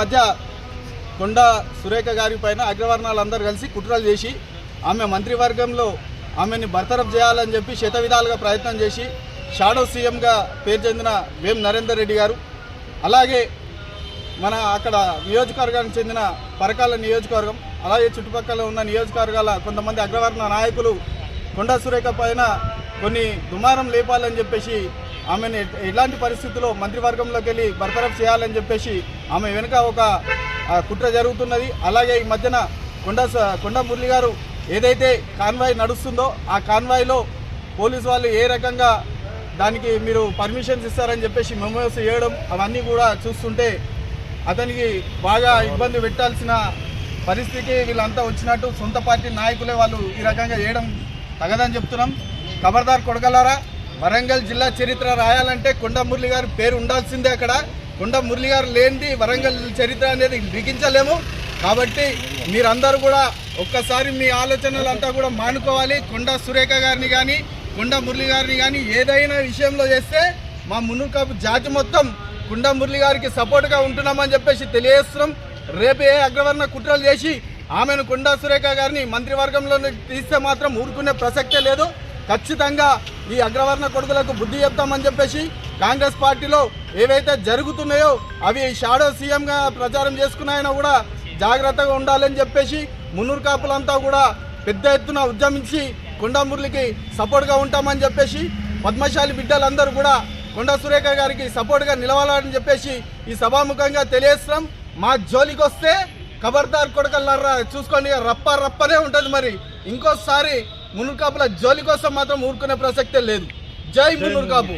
మధ్య కొండ సురేఖ గారి పైన అగ్రవర్ణాలందరూ కలిసి కుట్రలు చేసి ఆమె మంత్రివర్గంలో ఆమెని బర్తరఫ్ చేయాలని చెప్పి శత విధాలుగా ప్రయత్నం చేసి షాడో సీఎంగా పేరు చెందిన వేం నరేందర్ రెడ్డి గారు అలాగే మన అక్కడ నియోజకవర్గానికి చెందిన పరకాల నియోజకవర్గం అలాగే చుట్టుపక్కల ఉన్న నియోజకవర్గాల కొంతమంది అగ్రవర్ణ నాయకులు కొండా సురేఖ పైన కొన్ని దుమారం లేపాలని చెప్పేసి ఆమెను ఎలాంటి పరిస్థితుల్లో మంత్రివర్గంలోకి వెళ్ళి బర్తరఫ్ చేయాలని చెప్పేసి ఆమె వెనుక ఒక కుట్ర జరుగుతున్నది. అలాగే ఈ మధ్యన కొండ స- కొండ మురళి గారు ఏదైతే కాన్వాయ్ నడుస్తుందో ఆ కాన్వాయ్లో పోలీసు వాళ్ళు ఏ రకంగా దానికి మీరు పర్మిషన్స్ ఇస్తారని చెప్పేసి మెమోస్ చేయడం అవన్నీ కూడా చూస్తుంటే అతనికి బాగా ఇబ్బంది పెట్టాల్సిన పరిస్థితికి వీళ్ళంతా వచ్చినట్టు సొంత పార్టీ నాయకులే వాళ్ళు ఈ రకంగా చేయడం తగదని చెప్తున్నాం. ఖబర్దార్ కొడగలరా? వరంగల్ జిల్లా చరిత్ర రాయాలంటే కొండ మురళి గారి పేరు ఉండాల్సిందే అక్కడ. కొండ మురళి గారు లేనిది వరంగల్ చరిత్ర అనేది లిఖించలేము. కాబట్టి మీరందరూ కూడా ఒక్కసారి మీ ఆలోచనలంతా కూడా మానుకోవాలి. కొండ సురేఖ గారిని కానీ కొండ మురళి గారిని కానీ ఏదైనా విషయంలో చేస్తే మా మునుకపు జాతి మొత్తం కుండ మురళి గారికి సపోర్ట్గా ఉంటున్నామని చెప్పేసి తెలియజేస్తున్నాం. రేపు ఏ అగ్రవర్ణ కుట్రలు చేసి ఆమెను కొండా సురేఖ గారిని మంత్రివర్గంలో తీస్తే మాత్రం ఊరుకునే ప్రసక్తే లేదు. ఖచ్చితంగా ఈ అగ్రవర్ణ కొడుకులకు బుద్ధి చెప్తామని చెప్పేసి కాంగ్రెస్ పార్టీలో ఏవైతే జరుగుతున్నాయో అవి షాడో సీఎంగా ప్రచారం చేసుకున్నాయన కూడా జాగ్రత్తగా ఉండాలని చెప్పేసి మున్నూరు కాపులంతా కూడా పెద్ద ఎత్తున ఉద్యమించి కొండమురళికి సపోర్ట్గా ఉంటామని చెప్పేసి పద్మశాలి బిడ్డలందరూ కూడా కొండ సురేఖ గారికి సపోర్ట్గా నిలవాలని చెప్పేసి ఈ సభాముఖంగా తెలియస్తాం మా జోలికి వస్తే ఖబర్దార్ కొడకల్లారా చూసుకోండి. రప్ప రప్పనే ఉంటుంది మరి. ఇంకోసారి మునురు కాపుల జోలి కోసం మాత్రం ఊరుకునే ప్రసక్తే లేదు. జై మునురు కాపు